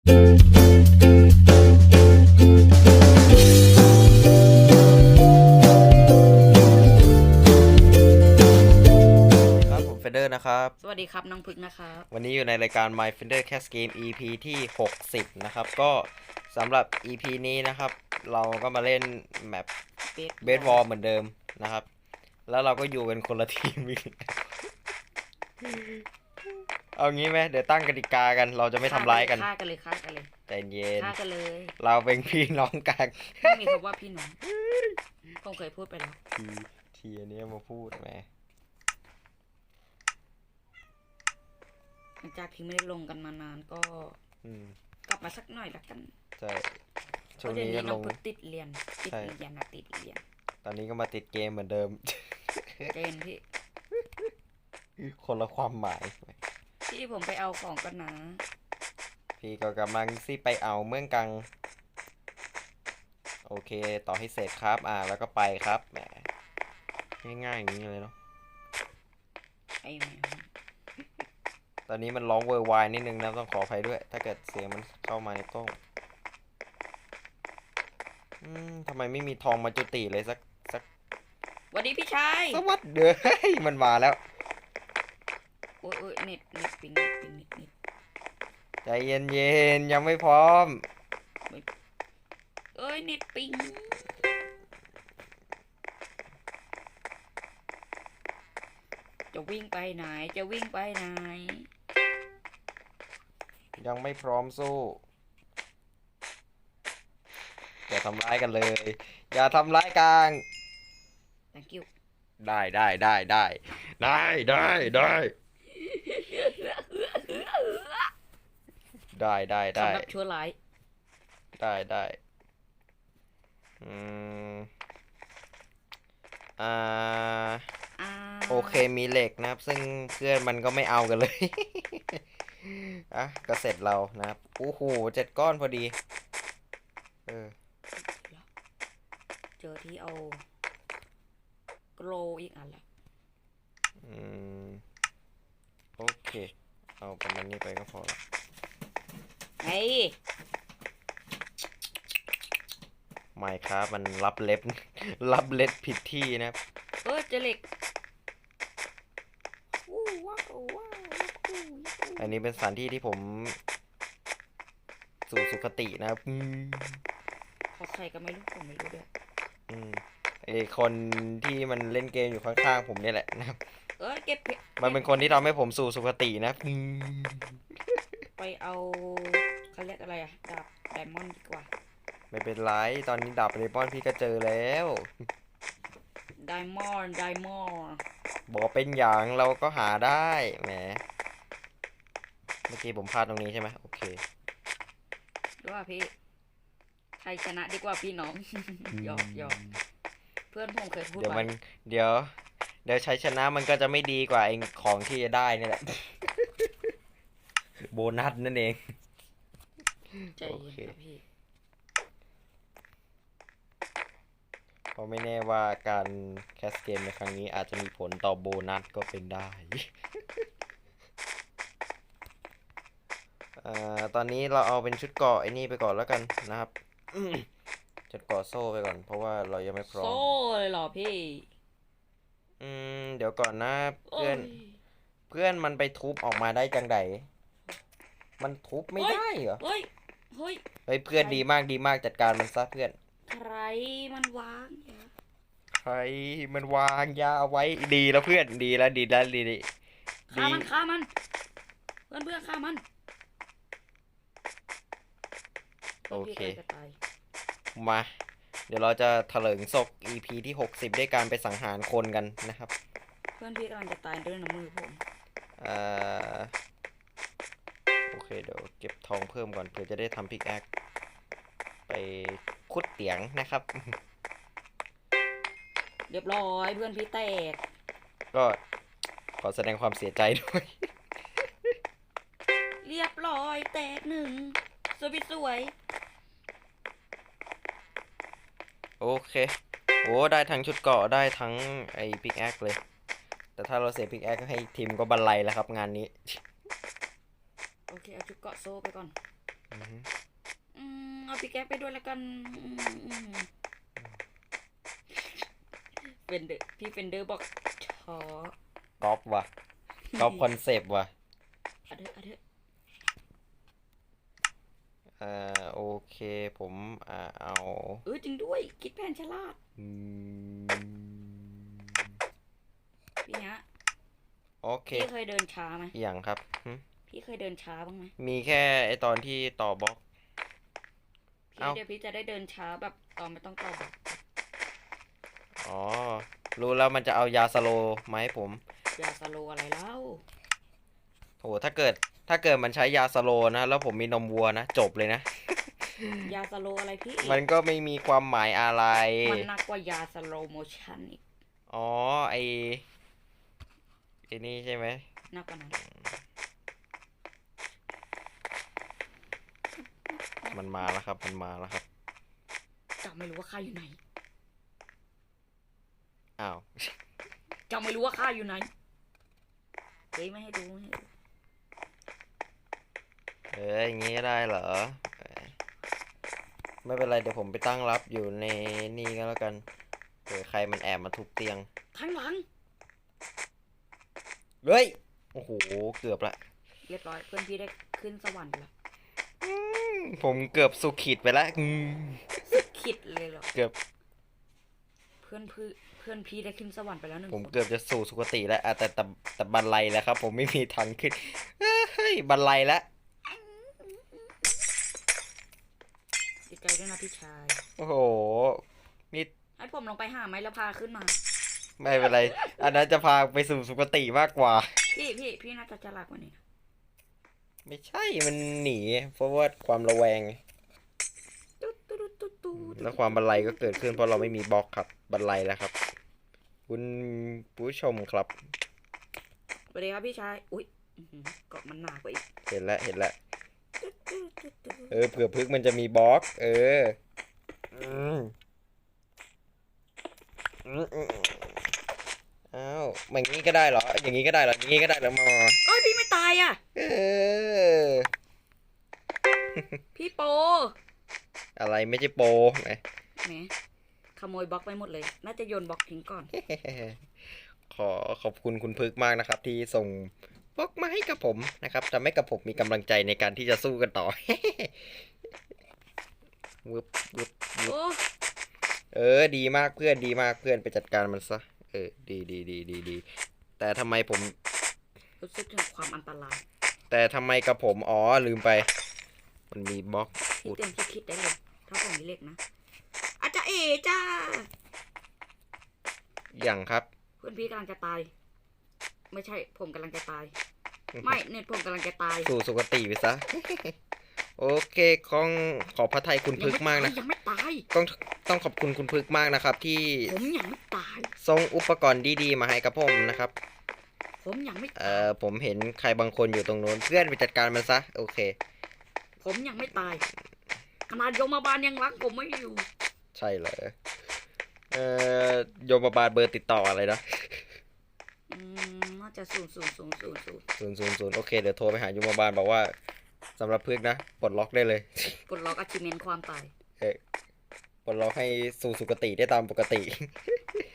ครับผมเฟเดอร์นะครับ สวัสดีครับน้องพึกนะครับ วันนี้อยู่ในรายการ My Fender Cast Game EP ที่ 60 นะครับ ก็สำหรับ EP นี้นะครับ เราก็มาเล่นแมปเบสบอลเหมือนเดิมนะครับ แล้วเราก็อยู่เป็นคนละทีมอีก เอางี้ไหมเดี๋ยวตั้งกติกากัน เราจะไม่ทำร้ายกันฆ่ากันเลยฆ่ากันเลยใจเย็นฆ่ากันเลย เราเป็นพี่น้องกันไม่มีคำว่าพี่น้องผมเคยพูดไปแล้วทีทีอันนี้มาพูดแหมหลังจากที่ไม่ได้ลงกันมานานก็อืมกลับมาสักหน่อยละกันใช่ช่วงเพราะเดี๋ยวนี้นี้ก็น้ลองงพึกติดเรียนติดใช่เรียนนะติดเรียน ตอนนี้ก็มาติดเกมเหมือนเดิมเจนพี่คนละความหมาย พี่ผมไปเอาของกันนะ พี่ก็กำลังสิไปเอาเมืองกัง โอเค ต่อให้เสร็จครับ อ่า แล้วก็ไปครับแหมง่ายๆอย่างนี้เลยเนาะไอ้แมวตอนนี้มันร้องเวอร์วายนิดนึงนะต้องขออภัยด้วย ถ้าเกิดเสียงมันเข้ามาในกล้องอืมทำไมไม่มีทองมาจุติเลยสักสักสวัสดีพี่ชาย สวัสดีเด้อเฮ้ยมันมาแล้ว โอ้ยโอ้ยเน็ตเน็ตปิงเน็ตปิงเน็ตเน็ตใจเย็นๆยังไม่พร้อม เอ้ยเน็ตปิงจะวิ่งไปไหน จะวิ่งไปไหน ยังไม่พร้อมสู้ อย่าทำร้ายกันเลย อย่าทำร้ายกลาง thank you ได้ได้ได้ได้ได้ได้ได้ ได้ได้ได้สำหรับชั่วร้าย ได้ได้อืมอ่าอ่าโอเคมีเหล็กนะครับ ซึ่งเพื่อนมันก็ไม่เอากันเลย อะก็เสร็จเรานะครับโอ้โหเจ็ดก้อนพอดี เออ เจอที่เอาโกลอีกอันละอืม โอเค เอาประมาณนี้ไปก็พอละ เฮ้ยไม่ครับมันรับเล็บ รับเล็บผิดที่นะครับเออเจอเหล็กอู้ว้าวว้าวอู้อันนี้เป็นสถานที่ที่ผม สู่สุคตินะครับอืมเขาใครก็ไม่รู้ผมไม่รู้ด้วยอืมไอคนที่มันเล่นเกมอยู่ข้างๆผมเนี่ยแหละนะครับ เออเก็บเพชรมันเป็นคนที่ทำให้ผมสู่สุคตินะครับอืมไปเอา เขาเรียกอะไรอะดาบไดมอนด์ดีกว่า ไม่เป็นไร ตอนนี้ดับเรบอนพี่ก็เจอแล้ว ไดมอนด์ไดมอนด์บอกเป็นอย่างเราก็หาได้ แหม เมื่อกี้ผมพลาดตรงนี้ใช่ไหมโอเค รู้ป่ะพี่ใครชนะดีกว่าพี่น้อง หยอกหยอกเพื่อนผมเคยพูดเดี๋ยวมันไว้เดี๋ยว เดี๋ยวใช้ชนะมันก็จะไม่ดีกว่าไอ้ของที่จะได้นี่แหละ โบนัสนั่นเอง ใจโอเย็นเค ครับพี่ เพราะไม่แน่ว่าการแคสเกมในครั้งนี้อาจจะมีผลต่อโบนัสก็เป็นได้เอ่อตอนนี้เราเอาเป็นชุดเกราะไอ้นี่ไปก่อนแล้วกันนะครับ ชุดเกราะโซ่ไปก่อน เพราะว่าเรายังไม่พร้อม โซ่เลยเหรอพี่อืมเดี๋ยวก่อนนะโอ้เพื่อนยเพื่อนมันไปทุบออกมาได้จังไดมันทุบไม่เฮ้ยได้เหรอ เฮ้ย เฮ้ย เฮ้ยเพื่อนดีมากดีมากจัดการมันซะเพื่อน ใครมันวางยาใครมันวางยาเอาไว้ดีแล้วเพื่อนดีแล้วดีแล้วดีดีฆ่ามันฆ่ามัน เพื่อนเพื่อนฆ่ามัน โอเคพื่นพี่กำลังจะตายมา เดี๋ยวเราจะเถลิงศก EP ที่ 60 ด้วยการไปสังหารคนกันนะครับ เพื่อนพี่กำลังจะตายด้วยน้ำมือผม เอ่อโอ เคเดี๋ยวเก็บทองเพิ่มก่อนเผื่อจะได้ทำพิกแอคไปขุดเตียงนะครับ เรียบร้อยเพื่อนพี่แตก ก็ขอแสดงความเสียใจด้วย เรียบร้อยแตกหนึ่งสวยสวย โอเคโอ้ได้ทั้งชุดเกราะได้ทั้งไอ้พิกแอคเลย แต่ถ้าเราเสียพิกแอคให้ทีมก็บันไลแล้วครับงานนี้ โอเคเอาชุดเกาะโซ่ไปก่อน อือฮึอืมเอาพี่แก๊ปไปด้วยแล้วกันอืมอืมเฟนเดอร์พี่เฟนเดอร์บอกท้อกอล์ฟว่ะกอล์ฟคอนเซปต์ว่ะเอาเถอะเอาเถอะอ่าโอเคผมอ่าเอาเออจริงด้วย คิดแผนฉลาดอืมพี่ฮะโอเคพี่เคยเดินช้าไหมอย่างครับหึ พี่เคยเดินช้าบ้างไหมมีแค่ไอตอนที่ต่อบล็อก พี่เอ้า เดี๋ยวพี่จะได้เดินช้าแบบตอนไม่ต้องต่อบอกอ๋อ รู้แล้วมันจะเอายาสโลว์มาให้ผม อย่าสโลว์อะไรเล่าโห ถ้าเกิด ถ้าเกิดมันใช้ยาสโลว์นะ แล้วผมมีนมวัวนะ จบเลยนะ ยาสโลว์อะไรพี่มันก็ไม่มีความหมายอะไร มันหนักกว่ายาสโลโมชันอีกอ๋อ ไอไอนี่ใช่ไหมหนักกว่านั้น มันมาแล้วครับ มันมาแล้วครับจำไม่รู้ว่าข้าอยู่ไหนอ้าวจำไม่รู้ว่าข้าอยู่ไหนเฮ้ยไม่ให้ดูไม่ให้ดูเอ้ยอย่างงี้ก็ได้เหรอเอ้ยไม่เป็นไรเดี๋ยวผมไปตั้งรับอยู่ในนี่ก็แล้วกันเผื่อใครมันแอบมาทุบเตียงข้างหลังเฮ้ยโอ้โหเกือบละ เรียบร้อยเพื่อนพี่ได้ขึ้นสวรรค์ไปแล้ว ผมเกือบสุขิดไปแล้วอืมคิดเลยเหรอ เกือบเพื่อนพี่เพื่อนพี่ได้ขึ้นสวรรค์ไปแล้วหนึ่งผมคนเกือบจะสู่สุคติแล้วอะแต่แต่แต่บันไลแล้วครับ ผมไม่มีทางขึ้นเฮ้ยบันไลแล้วดีใจด้วยนะพี่ชาย โอ้โหนี่ให้ผมลงไปหาไหมแล้วพาขึ้นมา ไม่เป็นไร อันนั้นจะพาไปสู่สุคติมากกว่า พี่พี่พี่น่าจะฉลาดกว่านี้นะ ไม่ใช่มันหนี เพราะว่าความระแวงตุ๊ดตุ๊ดตุ๊ดตุ๊ดแล้วความบันไลก็เกิดขึ้น เพราะเราไม่มีบล็อกครับบันไลแล้วครับ คุณผู้ชมครับสวัสดีครับพี่ชาย อุ้ยอื้อหือเกาะมันหนากว่าอีก เห็นแล้วเห็นแล้วตุ๊ดตุ๊ดตุ๊ดตุ๊ดเออเผื่อพึกมันจะมีบล็อก เอออืมอืมอืมอืมอ้าวอย่างนี้ก็ได้เหรอ อย่างนี้ก็ได้เหรออย่างนี้ก็ได้เหรอมอเอ้ยพี่ไม่ตายอะ เออพี่โปอะไรไม่ใช่โปรไหมแหมขโมยบล็อกไปหมดเลย น่าจะโยนบล็อกทิ้งก่อน ขอขอบคุณคุณพึกมากนะครับ ที่ส่งบล็อกมาให้กับผมนะครับทำให้กับผมมีกำลังใจในการที่จะสู้กันต่อวึบวึบวึบโอ้เออ ดีมากเพื่อนดีมากเพื่อนไปจัดการมันซะ เออ ดีดีดีดีดี แต่ทำไมผม รู้สึกถึงความอันตราย แต่ทำไมกับผม อ๋อ ลืมไป มันมีบล็อกพี่อุดเตรียมคิดได้เลย ถ้าผมมีเหล็กนะ อาจจะเอจ้า อย่างครับ เพื่อนพี่กำลังจะตาย ไม่ใช่ผมกำลังจะตาย ไม่เน็ตผมกำลังจะตาย สู่สุคติไปซะ โอเคของขอบพระทัยคุณพึกมากนะยังไม่ตายต้องต้องขอบคุณคุณพึกมากนะครับ ที่ผมยังไม่ตายส่งอุปกรณ์ดีๆ มาให้กับผมนะครับ ผมยังไม่เอ่ตายอผมเห็นใครบางคนอยู่ตรงโน้นเพื่อนไปจัดการมันซะโอเค ผมยังไม่ตายขนาดโยมบาลยังรักผมไม่อยู่ ใช่เหรอเอ่อโยมบาลเบอร์ติดต่ออะไรนะอืมน่าจะศูนย์ศูนย์ศูนย์ศูนย์ศูนย์ศูนย์ศูนย์ศูนย์โอเคเดี๋ยวโทรไปหาโยมบาลบอกว่า สำหรับพึกนะปลดล็อกได้เลย กดล็อกอาชิเมนความตายเอ๊ะปลดล็อกให้สู่สุคติได้ตามปกติ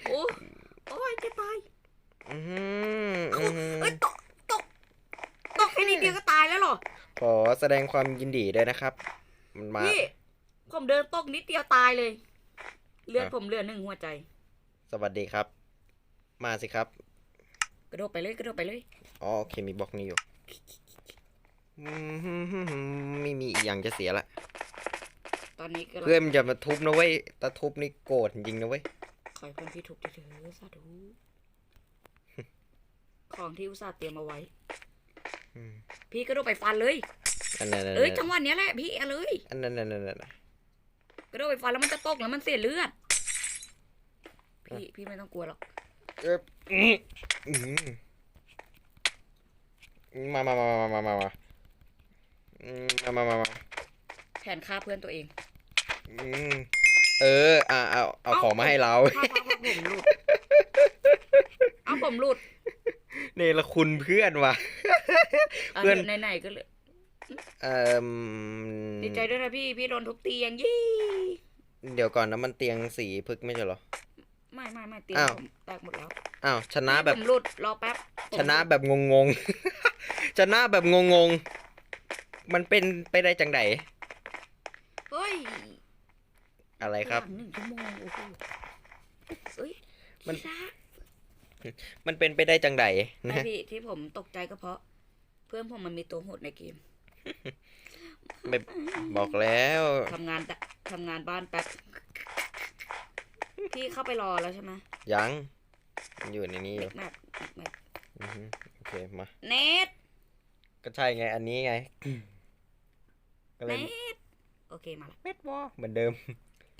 โอ้โอ้ยจะตายอื้อหืออื้อหือเอ้ยตกตกตกแค่นิดเดียวก็ตายแล้วเหรอขอแสดงความยินดีด้วยนะครับ มันมา พี่ผมเดินตกนิดเดียวตายเลย เลือดอะ ผมเหลือหนึ่งหัวใจ สวัสดีครับ มาสิครับ กระโดดไปเลยกระโดดไปเลย อ๋อโอเคมีบล็อกนี้อยู่อืม ไม่มีอีกอย่างจะเสียละ ตอนนี้ก็เพื่อนมันจะมาทุบนะเว้ยถ้าทุบนี่โกรธจริงนะเว้ย ขอให้เพื่อนพี่ถูกเถอะสาธุ ของที่อุตส่าห์เตรียมเอาไว้ พี่กระโดดไปฟันเลย อันนั้นเอ้ยจังหวะเนี้ยแหละพี่เอาเลย อันนั้นนนั้นนั่นกระโดดไปฟันแล้วมันจะตกแล้วมันเสียเลือด พี่พี่ไม่ต้องกลัวหรอกเอ๊ะอื้ออื้อมามามามามามามา อืมมามามามาแผนฆ่าเพื่อนตัวเอง อืมเออ อะเอาเอาของมาให้เราฆ่าฆ่าฆ่าผมหลุด เอาผมหลุดเนรคุณเพื่อนว่ะเอาเพื่อนไหนๆก็เลยเอ่อดีใจด้วยนะพี่ พี่โดนทุบเตียงยี่เดี๋ยวก่อนนะมันเตียงสีพึกษ์ไม่ใช่เหรอ ไม่ไม่ไม่เตียงอ้าว ผมแตกหมดแล้วอ้าวชนะแบบ ผมหลุดรอแป๊บผมชนะแบบงงๆชนะแบบงงๆ มันเป็นไปได้จังไดเฮ้ยอะไรครับหลังหนึ่งชั่วโมงโอ้โหเอ้ยมัน ช้ามันเป็นไปได้จังไดไม่นะพี่ที่ผมตกใจก็เพราะ เพื่อนผมมันมีตัวโหดในเกมไม่บอกแล้วทำงานตะทำงานบ้านแป๊บพี่เข้าไปรอแล้วใช่ไหมยังมันอยู่ในนี้อเด็ยู่กแมปเด็กแมปอือฮึโอเคมาเนทก็ใช่ไงอันนี้ไงก็ เนเล่นทโอเคมาละเม็ดวอเหมือนเดิม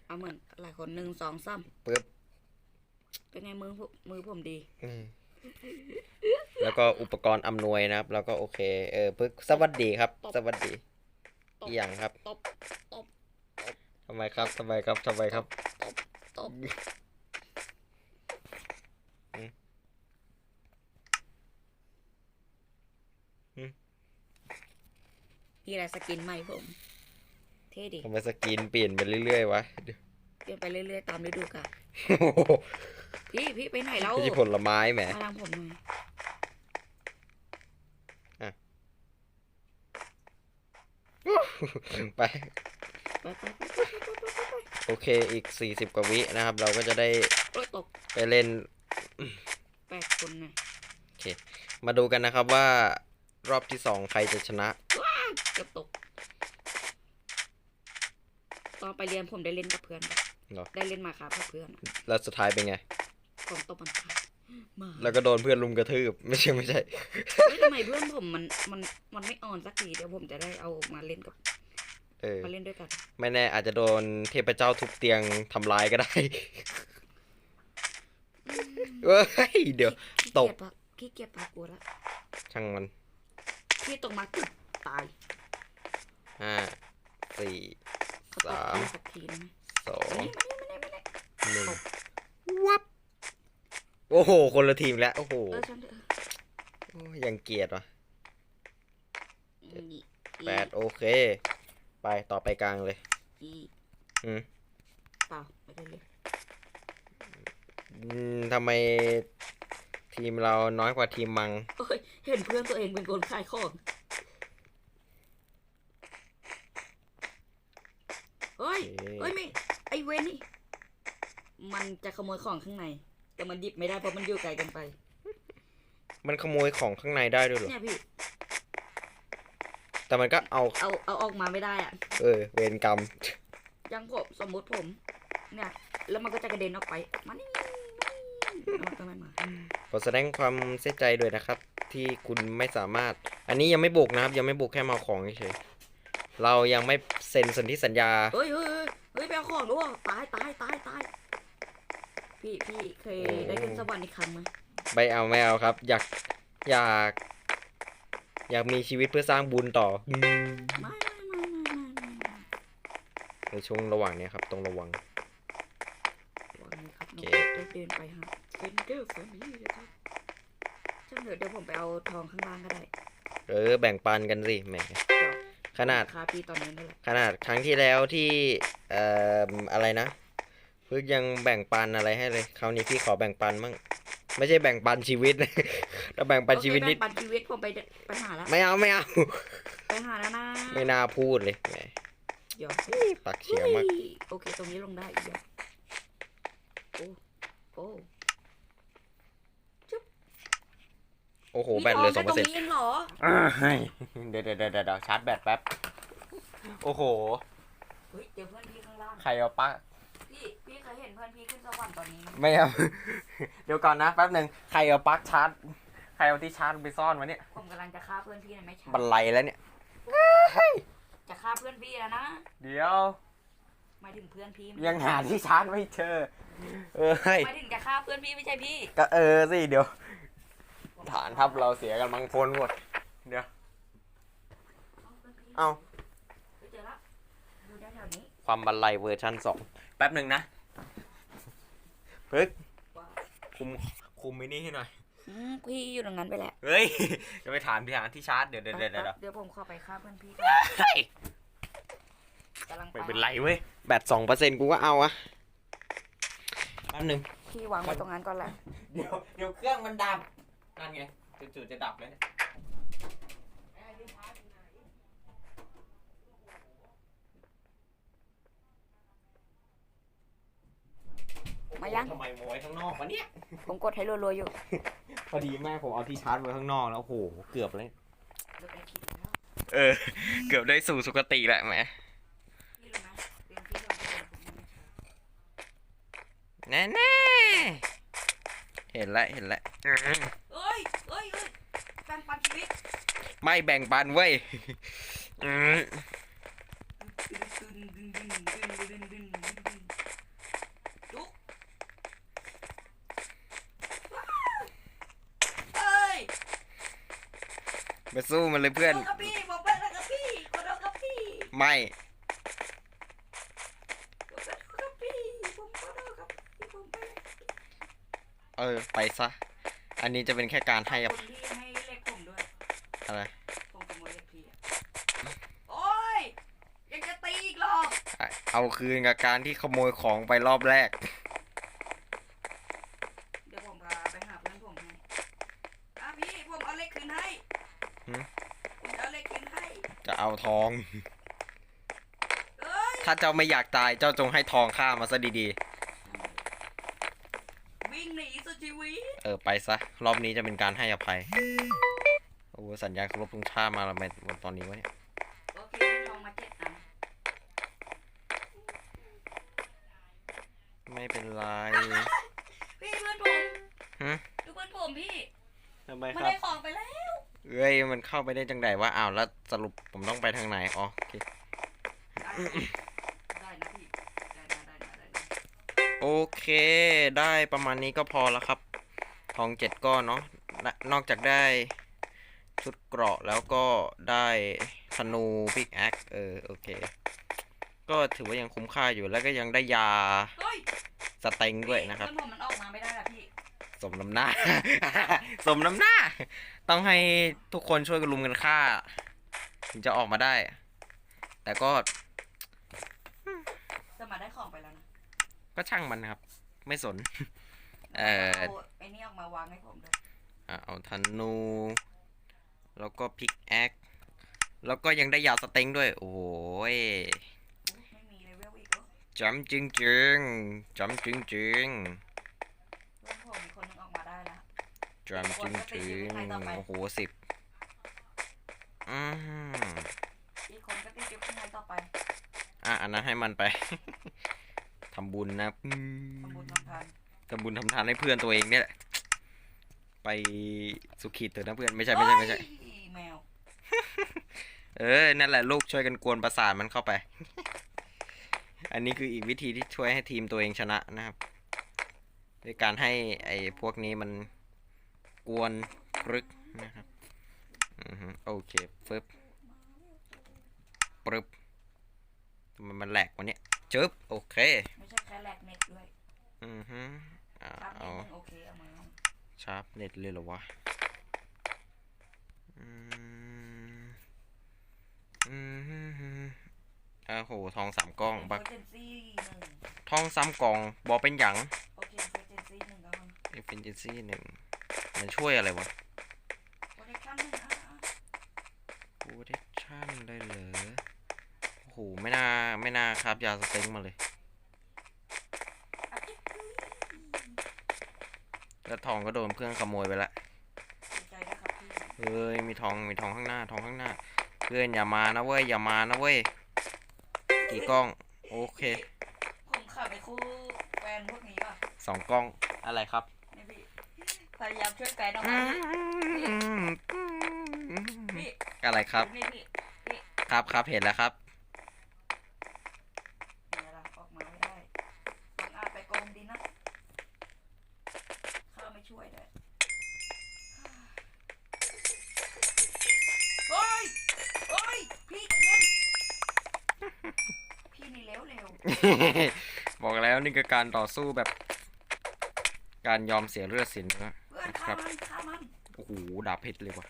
เอาเหมือนหลายคนหนึ่งสองสามปึ๊บเป็นไงมือผมมือผมดีอืมแล้วก็อุปกรณ์อำนวยนะครับ แล้วก็โอเค เออปึ๊กสวัสดีครับ สวัสดีตบอีหยังครับตบตบทำไมครับทำไมครับทำไมครับ ตบตบ อืมอืม นี่แหละสกินใหม่ผม เท่ดิทำไมสกินเปลี่ยนไปเรื่อยๆวะเดี๋ยวเปลี่ยนไปเรื่อยๆตามฤดูกาลโอ้โหพี่พี่ไปไหนแล้วไม่ใช่ผลไม้แหมมาทางผมหน่อยไปไปไปไปไปไปไปไปโอเคอีก40กว่าวินะครับ เราก็จะได้โอ้ยตกไปเล่นแปดคนไงมาดูกันนะครับว่ารอบที่สองใครจะชนะ เกือบตก ตอนไปเรียนผมได้เล่นกับเพื่อนแบบเหรอ ได้เล่นมาครับกับเพื่อนอะแล้วสุดท้ายเป็นไง ผมตบมันตายมาแล้วก็โดนเพื่อนลุมกระทืบ ไม่ใช่ไม่ใช่ เฮ้ยทำไมเพื่อนผมมันมันมันไม่ออนสักทีเดี๋ยวผมจะได้เอามาเล่นกับเออ มาเล่นด้วยกัน ไม่แน่อาจจะโดนเทพเจ้าทุบเตียงทำลายก็ได้ เว้ย เดี๋ยวขี้ตเกีกยจปะขี้เกียจปะกลัวละช่างมัน พี่ตกมาตึกตาย ห้าสี่เขาตบสามพี่สักทีได้ไหมสองมานี่มานี่มานี่มานี่หนึ่งวับโอ้โห คนละทีมแล้ว โอ้โหเออฉันเถอะโอ้ยยังเกลียดวะอีอีแปดโอเค ไปต่อไปกลางเลยอีอืมเปล่าไม่ได้เลยอืมทำไมทีมเราน้อยกว่าทีมมังเอ้ยเห็นเพื่อนตัวเองเป็นคนขายของ เฮ้ยโอเคเฮ้ยไม่ไอเวนนี่ มันจะขโมยของข้างใน แต่มันหยิบไม่ได้เพราะมันอยู่ไกลกันไป มันขโมยของข้างในได้ด้วยเหรอเนี่ยพี่ แต่มันก็เอา เอาเอาออกมาไม่ได้อะเออ เวรกรรมอยังผมสมมุติผม เนี่ย แล้วมันก็จะกระเด็นออกไป มานี่มานี่เอาทำไมมา ขอแสดงความเสียใจด้วยนะครับ ที่คุณไม่สามารถ อันนี้ยังไม่บุกนะครับ ยังไม่บุกแค่มาเอาของเฉยๆ เรายังไม่เซ็นสนธิสัญญา เฮ้ยเฮ้ยเฮ้ยเฮ้ยไปเอาของด้วยตายตายตายตายพี่พี่เคยโอ้ได้ขึ้นสวรรค์อีกครั้งไหมไม่เอาไม่เอาครับ อยากอยาก อยากมีชีวิตเพื่อสร้างบุญต่ออืมไม่ไม่ไม่ไม่ไม่ไม่ไม่ในช่วงระหว่างเนี้ยครับต้องระวังวางเลยครับโอน้เคองได้เดินไปฮะเฟนเดอร์แฟมิลี่เลยครับช่างเถอะเดี๋ยวผมไปเอาทองข้างล่างก็ได้เออแบ่งปันกันสิแหมเดี๋ยว ขนาด คาพี่ตอนนี้นี่แหละขนาดครั้งที่แล้วที่เอ่ออะไรนะพึกยังแบ่งปันอะไรให้เลยคราวนี้พี่ขอแบ่งปันมั่งไม่ใช่แบ่งปันชีวิตถ้าแบ่งปันชีวิตนิดโอเคแบ่งปันชีวิตผมไปเดไปหาแล้วไม่เอาไม่เอาไปหาแล้วนะไม่น่าพูดเลยแหมเดี๋ยวปากเสียมากเฮ้ยโอเคตรงนี้ลงได้อีกแล้วโอ้โอ้ โอ้โห แบตเหลือสองเปอร์เซ็นต์มีทแค่ตรงนี้เองเหรอเดี๋ยวเดี๋ยวเดี๋ยวเดี๋ยวชาร์จแบตแป๊บ โอ้โห เฮ้ยเดี๋ยวเพื่อนพี่ข้างล่าง ใครเอาปลั๊กพี่พี่เคยเห็นเพื่อนพี่ขึ้นสวรรค์ตอนนี้ไหมไม่เอาเดี๋ยวก่อนนะแป๊บหนึ่งใครเอาปลั๊กชาร์จ ใครเอาที่ชาร์จไปซ่อนวะเนี่ย ผมกำลังจะฆ่าเพื่อนพี่นะไม่ใช่บันไลแล้วเนี่ย จะฆ่าเพื่อนพี่แล้วนะ เดี๋ยวหมายถึงเพื่อนพี่ยังหาที่ชาร์จไม่เจอ เอ้ยหมายถึงจะฆ่าเพื่อนพี่ไม่ใช่พี่ ก็เออสิเดี๋ยว ฐานทัพเราเสียกันบางคนหมด เดี๋ยว เอาไปเจอละอยู่แถวๆนี้ความบันไลเวอร์ชันสองแป๊บหนึ่งนะพึกว่าคุมคุมไอ้นี่ให้หน่อย อืมพี่อยู่ตรงนั้นไปแหละเฮ้ยจะไปถามที่หาที่ชาร์จเดี๋ยวเดี๋ยวเดี๋ยวเดี๋ยวเดี๋ยวผมขอไปฆ่าเพื่อนพี่ก่อนเฮ้ยกำลังไม่เป็นไรเว้ยแบตสองเปอร์เซ็นต์กูก็เอาอะแป๊บหนึงพี่วางไว้ตรงนั้นก่อนแหละ เดี๋ยวเดี๋ยวเครื่องมันดับ นั่นไงจู่ๆจะดับเลยเนี่ยมายัง ทำไมโมไว้ข้างนอกวะเนี่ย ผมกดให้รัวๆอยู่พอดีแม่ผมเอาที่ชาร์จไว้ข้างนอกแล้วโอ้โหเกือบเลยเดี๋ยวไปคิดแล้วเออ เกือบได้สู่สุคติแหละแหมพี่รู้ไหมเรียนพี่โดนโดนผมยังไม่ใช่แน่แน่ๆ เห็นแล้วเห็นแล้วเอ้ยเอ้ยเอ้ยแบ่งปันชีวิตไม่แบ่งปันเว้ยดุมาสู้มันเลยเพื่อนไม่ ออ ไปซะ อันนี้จะเป็นแค่การให้อคภัยนที่ให้เลขผมด้วยอะไรผมขโมยเลขพี่อะโอ้ยยังจะตีอีกเหรออะเอาคืนกับการที่ขโมยของไปรอบแรก เดี๋ยวผมพาไปหาเพื่อนผมให้อะพี่ผมเอาเลขคืนให้หืม ผมจะเอาเลขคืนให้จะเอาทอง เอ้ยถ้าเจ้าไม่อยากตายเจ้าจงให้ทองข้ามาซะดีวิ่งหนีสุดชีวิต ๆ เออไปซะ รอบนี้จะเป็นการให้อภัย โอ้สัญญาณเคารพธงชาติมาแล้วแม่ตอนนี้วะเนี่ยโอเคได้ทองมาเจ็ดอันไม่เป็นไรพี่เพื่อนผมฮะดูเพื่อนผมพี่ทำไมมันครับ ได้ของไปแล้ว เอ้ยมันเข้าไปได้จังไดว่าอ้าวแล้วสรุปผมต้องไปทางไหนอ๋อโอเคได้นะพี่ ได้นะได้นะได้นะโอเค ได้ประมาณนี้ก็พอแล้วครับ ทองเจ็ดก้อนเนาะและนอกจากได้ชุดเกราะแล้วก็ได้ธนูพิกแอคเออโอเค ก็ถือว่ายังคุ้มค่าอยู่แล้วก็ยังได้ยาเฮ้ยสเต็งด้วยนะครับเพื่อนผมมันออกมาไม่ได้ละพี่ สมน้ำหน้า สมน้ำหน้า ต้องให้ทุกคนช่วยกันรุมกันฆ่า ถึงจะออกมาได้ แต่ก็จะมาได้ของไปแล้วนะ ก็ช่างมันนะครับ ไม่สน เออาไอ้นี่ออกมาวางให้ผมด้วยอะเอาธนู แล้วก็พิกแอค แล้วก็ยังได้ยาสเต็งด้วย โอ้โหยอุ๊ยไม่มีเลเวลอีกเหรอจำจริงจริงๆจำจริงจริงเพื่อนผมมีคนหนึงออกมาได้แล้วๆจำจริงจริงๆโอ้โหสิบอืมอีกคนก็ติดอยู่ข้างในต่อไปอะอันนั้นให้มันไป ทำบุญนะอืมทำบุญทำทาน ทำบุญทำทานให้เพื่อนตัวเองเนี่ยแหละ ไปสุขีเถอะนะเพื่อนไม่ใช่ไม่ใช่ไม่ใช่เฮ้ยแมว เออ นั่นแหละลูกช่วยกันกวนประสาทมันเข้าไป อันนี้คืออีกวิธีที่ช่วยให้ทีมตัวเองชนะนะครับด้วยการให้ไอ้พวกนี้มันกวนปรึกนะครับอือฮึโอเคฟึบปรึบทำไมมันแหลกวะเนี่ยจึ๊บโอเค ไม่ใช่แค่แลกเน็ตด้วย อือฮึอ่า ครับเน็เอาตหนึ่งโอเคเอามาชาร์ปเน็ตเลยเหรอวะอืมอืมอ่าโหทองสามกล้องบักเฟอร์เจนซี่หนึ่งทองซ้ำกล่องบอเป็นหยังโอเคเฟอร์เจนซี่หนึ่งก็มันเอฟเฟนเจซี่หนึ่งมันช่วยอะไรวะโปรเทคชั่นหนึ่งอะอะโปรเทคชั่นได้เหรอโอ้โหไม่น่าไม่น่าครับยาสเต็งมาเลย อะจิ๊บจิ๊บ แล้วทองก็โดนเพื่อนขโมยไปละดีใจด้วยครับพี่เฮ้ยมีทองมีทองข้างหน้าทองข้างหน้า เพื่อนอย่ามานะเว้ยอย่ามานะเว้ยกี่กล้องโอเคผมขับไปคู่แฟนพวกนี้ป่ะสองกล้องอะไรครับนี่พี่พยายามช่วยแฟนออกมาพี่อะไรครับนี่พี่พี่ครับครับเห็นแล้วครับ บอกแล้วนี่คือการต่อสู้แบบ การยอมเสียเลือดเสินเนื้อเฮ้พื่อนครัฆ่าบมันฆ่ามันโอ้โหดาบเพชรเลยว่ะ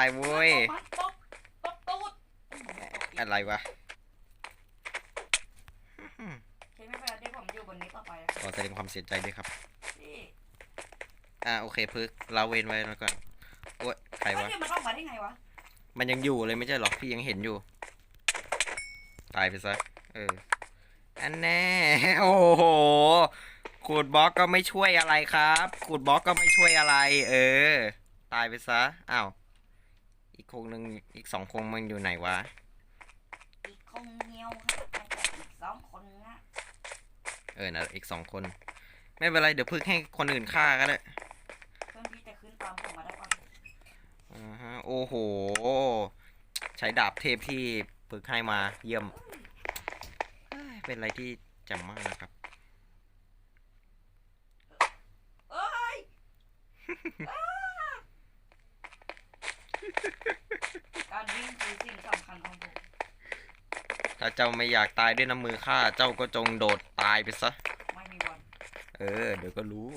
ายเว้ย ตบตบตูดอะไรวะใช่ไหมเพื่อนที่ผมอยู่บนนี้ต่อไปอะขอแสดงความเสียใจด้วยครับ พี่อ่าโอเคพึกเราเว้นไว้แล้วก่อนโอ้ยใครเฮ้ยวะ เนี่ยมันออกมาได้ไงวะมันยังอยู่เลยไม่ใช่หรอพี่ยังเห็นอยู่ ตายไปซะเออ อันแน่ โอ้โหขูดบล็อกก็ไม่ช่วยอะไรครับขูดบล็อกก็ไม่ช่วยอะไร เออ ตายไปซะอ้าว อีกคงหนึ่งอีกสองคงมันอยู่ไหนวะ อีกคงเงียวครับแต่อีกสองคนนะเออนะอีกสองคน ไม่เป็นไรเดี๋ยวพึกให้คนอื่นฆ่าก็ได้เพื่อนพี่จะขึ้นตามผมมาได้ปะอ่าฮะโอ้โห ใช้ดาบเทพที่พึกให้มาเยี่ยมเอ้ยเป็นอะไรที่แจ่มมากนะครับ เอ้ยอ้า การวิ่งคือสิ่งสำคัญของผมถ้าเจ้าไม่อยากตายด้วยน้ำมือข้าเจ้าก็จงโดดตายไปซะ ไม่มีวันเออ เดี๋ยวก็รู้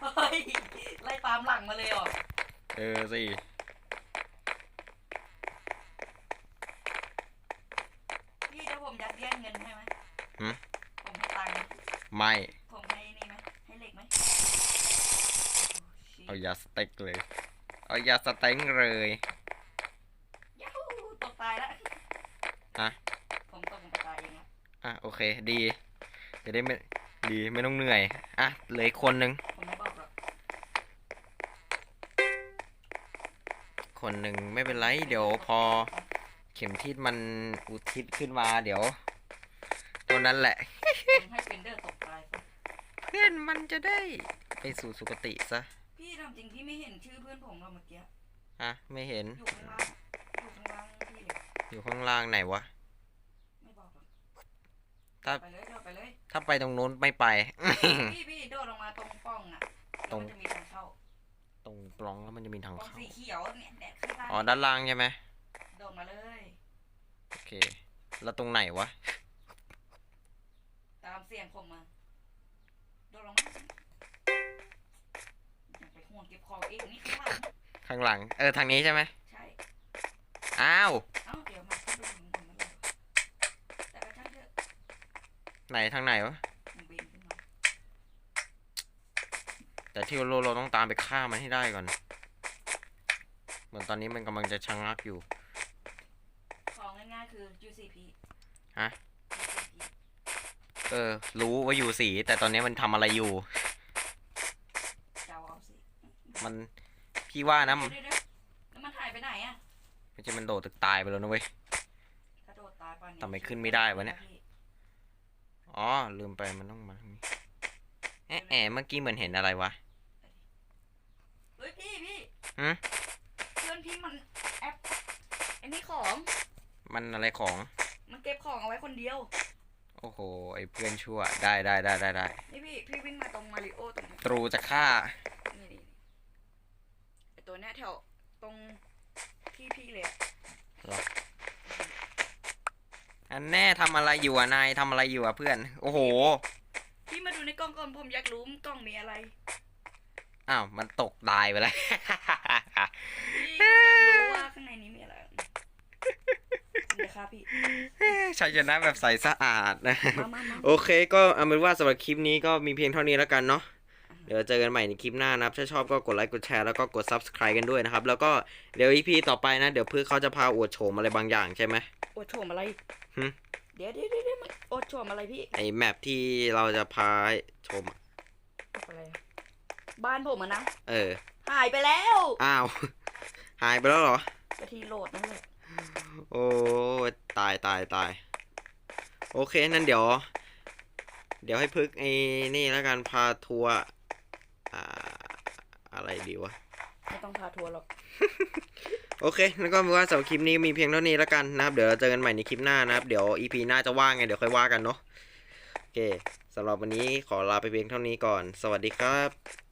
เฮ้ยไล่ตามหลังมาเลยเหรอเออสิ พี่ถ้าผมยัดเยียดเงินให้ไหมหืม ผมให้ตังค์ไหม ไม่ ผมให้นี่ไหมให้เหล็กไหมโอ้ เอาชิยาสเต็กเลย เอายาสเต็งเลยยูหูตกตายแล้วฮะผมตกลงไปตายเองละอะโอเคดีจะได้ไม่ดีไม่ต้องเหนื่อย อะเหลืออกคนหนึ่งผมไม่บอกหรอกคนหนึ่งไม่เป็นไร เดี๋ยวพอเข็มทิศมันอุทิศขึ้นมาเดี๋ยวตัวนั้นแหละ ผมให้เฟนเดอร์ตกตายไปเพื่อนมันจะได้ไปสู่สุคติซะ พี่ทำจริงพี่ไม่เห็นชื่อเพื่อนผมหรอกเมื่อกี้อะไม่เห็น อยู่ข้างล่าง อยู่ข้างล่างพี่เลยอยู่ข้างล่างไหนวะ ไม่บอกหรอกถ้า ไปเลยเดินไปเลย ถ้าไปตรงนู้นไม่ไป พี่พี่โดดลงมาตรงป้องอะตรง แล้วมันจะมีทางเข้าตรงปล้องแล้วมันจะมีทางป้องเข้าสีเขียวเนี่ยแดดขึ้นล่างอ๋อ ด้านล่างใช่ไหมโดดมาเลย โอเค แล้วตรงไหนวะ ตามเสียงผมมา โดดลงมา ก็บของเองนี่ข้างหลังข้างหลัง เออทางนี้ใช่ไหมใช่ อ้าว เอ้าเดี๋ยวมาขึ้นไปถึงผมแล้วแต่ก็ช่างเถอะไหนทางไหนวะผมบินขึ้นมาแต่ที่เราเราต้องตามไปฆ่ามันให้ได้ก่อน เหมือนตอนนี้มันกำลังจะชะงักอยู่ ของง่ายๆคือ UCP ฮะ UCP เออ รู้ว่าอยู่สี แต่ตอนนี้มันทำอะไรอยู่เจ้าเอาสิ มันพี่ว่านะเดี๋ยวเดี๋ยวเดี๋ยวแล้วมันหายไปไหนอะไม่ใช่มันโดดตึกตายไปแล้วนะเว้ย กระโดดตายป่านนี้ทำไมขึ้นไม่ได้วะเนี่ย อ๋อลืมไปมันต้องมาทางนี้แอะแอะเมื่อกี้เหมือนเห็นอะไรวะ เฮ้ยพี่พี่หืม เพื่อนพี่มันแอปไอ้นี่ของมันอะไรของ มันเก็บของเอาไว้คนเดียว โอ้โหไอ้เพื่อนชั่วได้ได้ได้ได้ได้ นี่พี่พี่วิ่งมาตรงมาริโอตรงนี้ ตรูจะฆ่านี่นี่ไอ ตัวเนี้ยแถวตรงที่พี่เลยอะอันแน่ทำอะไรอยู่อะนายทำอะไรอยู่อะเพื่อน โอ้โห พี่มาดูในกล้องก่อนผมอยากรู้มันกล้องมีอะไรอ้าว มันตกตายไปแล้ว พี่ผมอยากรู้ว่าข้างในนี้มีอะไรเดี๋ยวครับพี่ชัยชนะแบบใสสะอาดนะ มามามา โอเคก็เอาเป็นว่าสำหรับคลิปนี้ก็มีเพียงเท่านี้แล้วกันเนาะ เดี๋ยวเจอกันใหม่ในคลิปหน้านะครับถ้าชอบก็กดไลค์กดแชร์แล้วก็กด subscribe กันด้วยนะครับ แล้วก็เดี๋ยว EP ต่อไปนะ เดี๋ยวเพื่อเขาจะพาอวดโฉมอะไรบางอย่างใช่ไหมโอดโฉมอะไรหึเดี๋ยวเดี๋ยวเดี๋ยวเดี๋ยวมันโอดโฉมอะไรพี่ไอแมปที่เราจะพาชมอะอะไรอะบ้านผมอะนะเออ หายไปแล้วอ้าว หายไปแล้วเหรอ กะทีโหลดนั่นแหละโอ้ยตายตายตาย โอเคนั่นเดี๋ยว เดี๋ยวให้พึกไอ้นี่แล้วกันพาทัวร์ อ่าอะไรดีวะ ไม่ต้องพาทัวร์หรอก โอเค แล้วก็เป็นว่าสำหรับคลิปนี้มีเพียงเท่านี้แล้วกันนะครับ เดี๋ยวเราเจอกันใหม่ในคลิปหน้านะครับ เดี๋ยว EP หน้าจะว่างไง เดี๋ยวค่อยว่ากันเนาะ โอเคสำหรับวันนี้ขอลาไปเพียงเท่านี้ก่อน สวัสดีครับ